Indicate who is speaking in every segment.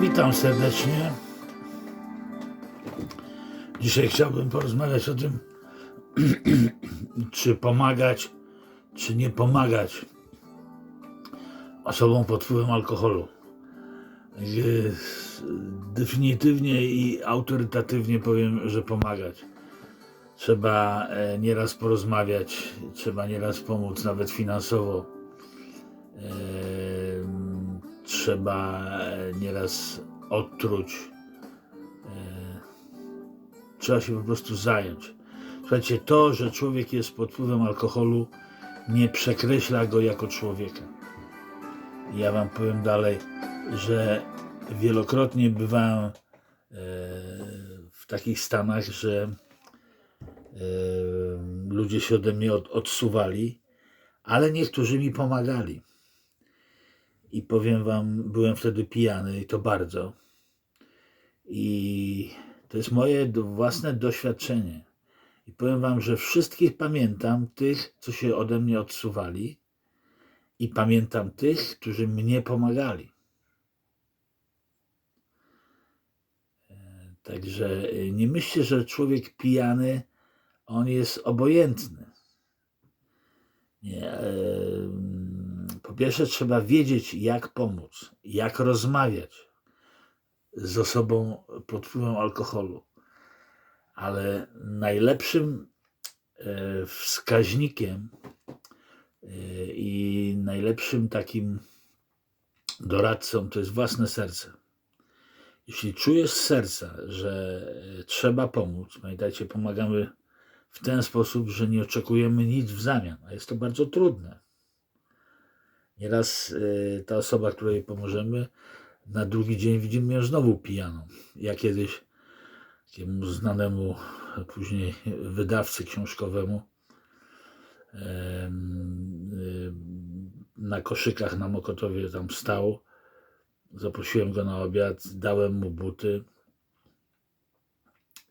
Speaker 1: Witam serdecznie. Dzisiaj chciałbym porozmawiać o tym, czy pomagać, czy nie pomagać osobom pod wpływem alkoholu. Definitywnie i autorytatywnie powiem, że pomagać. Trzeba e, nieraz porozmawiać, trzeba nieraz pomóc, nawet finansowo. Trzeba nieraz odtruć. E, Trzeba się po prostu zająć. Słuchajcie, to, że człowiek jest pod wpływem alkoholu, nie przekreśla go jako człowieka. Ja wam powiem dalej, że wielokrotnie bywałem e, w takich stanach, że e, ludzie się ode mnie od, odsuwali, ale niektórzy mi pomagali. I powiem wam, byłem wtedy pijany i to bardzo. I to jest moje własne doświadczenie. I powiem wam, że wszystkich pamiętam, tych, co się ode mnie odsuwali, i pamiętam tych, którzy mnie pomagali. E, Także e, nie myślcie, że człowiek pijany, on jest obojętny. Nie. Po pierwsze, trzeba wiedzieć, jak pomóc, jak rozmawiać z osobą pod wpływem alkoholu. Ale najlepszym e, wskaźnikiem e, i najlepszym takim doradcą to jest własne serce. Jeśli czujesz z serca, że e, trzeba pomóc, pamiętajcie, pomagamy w ten sposób, że nie oczekujemy nic w zamian, a jest to bardzo trudne. Nieraz e, ta osoba, której pomożemy, na drugi dzień widzimy ją znowu pijaną. Ja kiedyś takiemu znanemu później wydawcy książkowemu em, em, na koszykach na Mokotowie tam stał. Zaprosiłem go na obiad, dałem mu buty.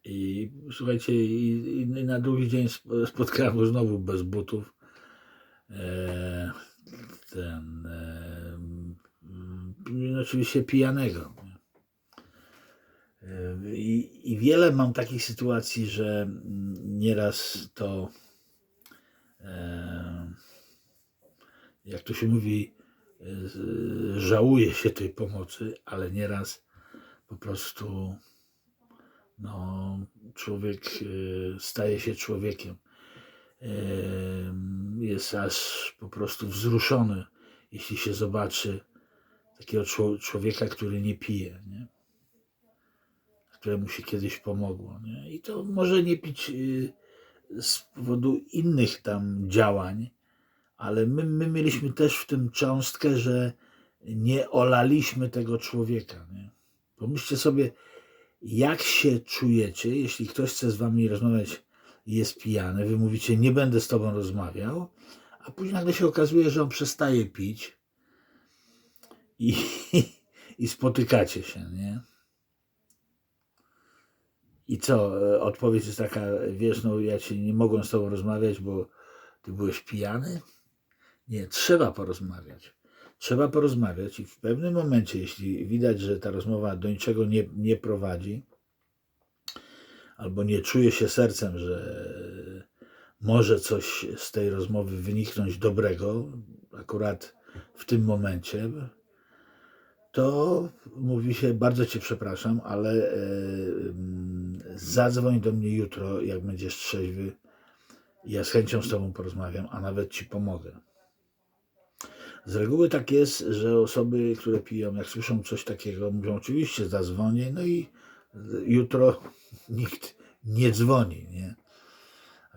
Speaker 1: I słuchajcie, i, i na drugi dzień sp- spotkałem go znowu bez butów. E, ten, e, oczywiście pijanego. I, I wiele mam takich sytuacji, że nieraz to, e, jak to się mówi, żałuje się tej pomocy, ale nieraz po prostu no, człowiek e, staje się człowiekiem. Jest aż po prostu wzruszony, jeśli się zobaczy takiego czło- człowieka, który nie pije, nie? któremu się kiedyś pomogło. Nie? I to może nie pić y, z powodu innych tam działań, ale my, my mieliśmy też w tym cząstkę, że nie olaliśmy tego człowieka. Nie? Pomyślcie sobie, jak się czujecie, jeśli ktoś chce z wami rozmawiać jest pijany, wy mówicie, nie będę z tobą rozmawiał, a później nagle się okazuje, że on przestaje pić i, i spotykacie się, nie? I co? e, Odpowiedź jest taka, wiesz, no ja ci nie mogłem z tobą rozmawiać, bo ty byłeś pijany? Nie, trzeba porozmawiać. Trzeba porozmawiać i w pewnym momencie, jeśli widać, że ta rozmowa do niczego nie, nie prowadzi, albo nie czuje się sercem, że może coś z tej rozmowy wyniknąć dobrego, akurat w tym momencie, to mówi się, bardzo Cię przepraszam, ale e, mm, zadzwoń do mnie jutro, jak będziesz trzeźwy. Ja z chęcią z Tobą porozmawiam, a nawet Ci pomogę. Z reguły tak jest, że osoby, które piją, jak słyszą coś takiego, mówią oczywiście zadzwonię, no i jutro nikt nie dzwoni, nie?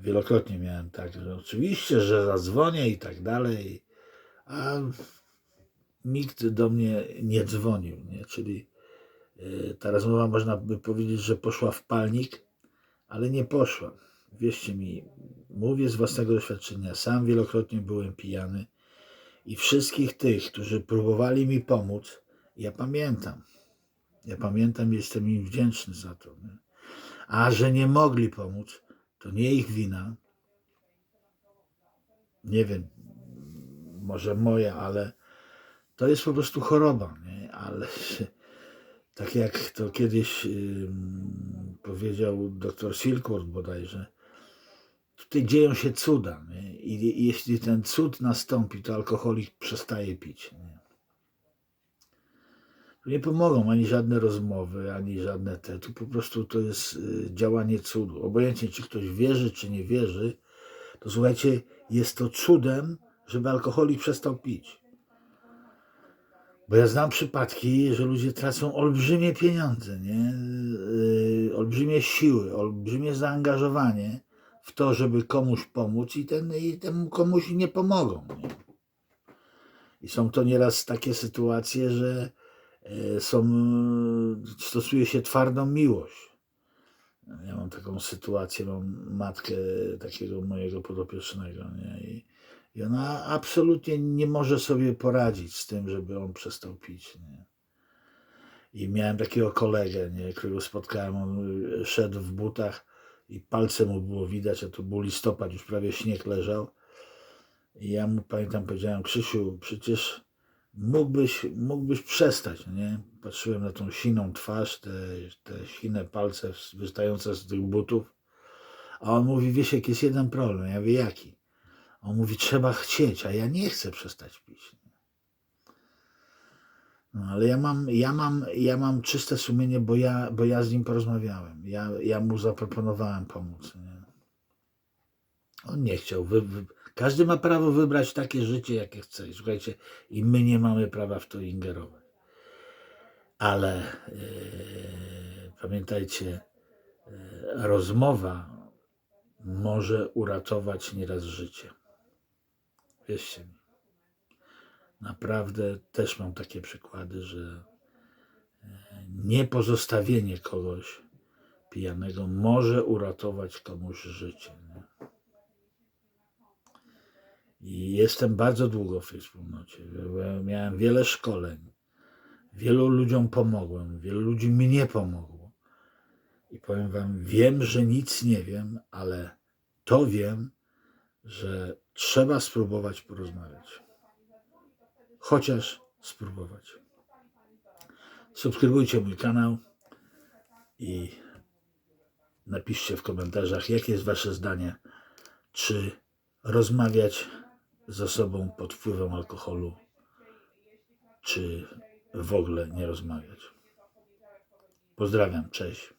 Speaker 1: Wielokrotnie miałem tak, że oczywiście, że zadzwonię i tak dalej, a nikt do mnie nie dzwonił, nie? Czyli y, ta rozmowa można by powiedzieć, że poszła w palnik, ale nie poszła. Wierzcie mi, mówię z własnego doświadczenia, sam wielokrotnie byłem pijany i wszystkich tych, którzy próbowali mi pomóc, ja pamiętam. Ja pamiętam, jestem im wdzięczny za to. Nie? A że nie mogli pomóc, to nie ich wina. Nie wiem, może moja, ale to jest po prostu choroba, nie? ale Tak jak to kiedyś ym, powiedział dr Silkworth bodajże, tutaj dzieją się cuda. Nie? I, I jeśli ten cud nastąpi, to alkoholik przestaje pić. Nie? Nie pomogą ani żadne rozmowy, ani żadne te. Tu po prostu to jest y, działanie cudu. Obojętnie, czy ktoś wierzy, czy nie wierzy, to słuchajcie, jest to cudem, żeby alkoholik przestał pić. Bo ja znam przypadki, że ludzie tracą olbrzymie pieniądze, nie? Yy, olbrzymie siły, olbrzymie zaangażowanie w to, żeby komuś pomóc i, ten, i temu komuś nie pomogą. Nie? I są to nieraz takie sytuacje, że są, stosuje się twardą miłość. Ja mam taką sytuację, mam matkę takiego mojego podopiecznego nie? I, i ona absolutnie nie może sobie poradzić z tym, żeby on przestał pić. Nie? I miałem takiego kolegę, nie? którego spotkałem, on y, szedł w butach i palce mu było widać, a to był listopad, już prawie śnieg leżał. I ja mu pamiętam, powiedziałem, Krzysiu, przecież mógłbyś, mógłbyś przestać, no nie? Patrzyłem na tą siną twarz, te, te sine palce wystające z tych butów. A on mówi, wiesz, jest jeden problem. Ja wie jaki? On mówi, trzeba chcieć, a ja nie chcę przestać pić. No, ale ja mam, ja, mam, ja mam czyste sumienie, bo ja, bo ja z nim porozmawiałem. Ja, ja mu zaproponowałem pomóc. Nie? On nie chciał. Wy, wy, każdy ma prawo wybrać takie życie, jakie chce. I Słuchajcie, i my nie mamy prawa w to ingerować. Ale e, pamiętajcie, e, rozmowa może uratować nieraz życie. Wierzcie mi. Naprawdę też mam takie przykłady, że e, nie pozostawienie kogoś pijanego może uratować komuś życie. I jestem bardzo długo w tej wspólnocie. Miałem wiele szkoleń. Wielu ludziom pomogłem. Wielu ludzi mi nie pomogło. I powiem Wam, wiem, że nic nie wiem, ale to wiem, że trzeba spróbować porozmawiać. Chociaż spróbować. Subskrybujcie mój kanał i napiszcie w komentarzach, jakie jest Wasze zdanie. Czy rozmawiać z osobą pod wpływem alkoholu, czy w ogóle nie rozmawiać. Pozdrawiam, cześć.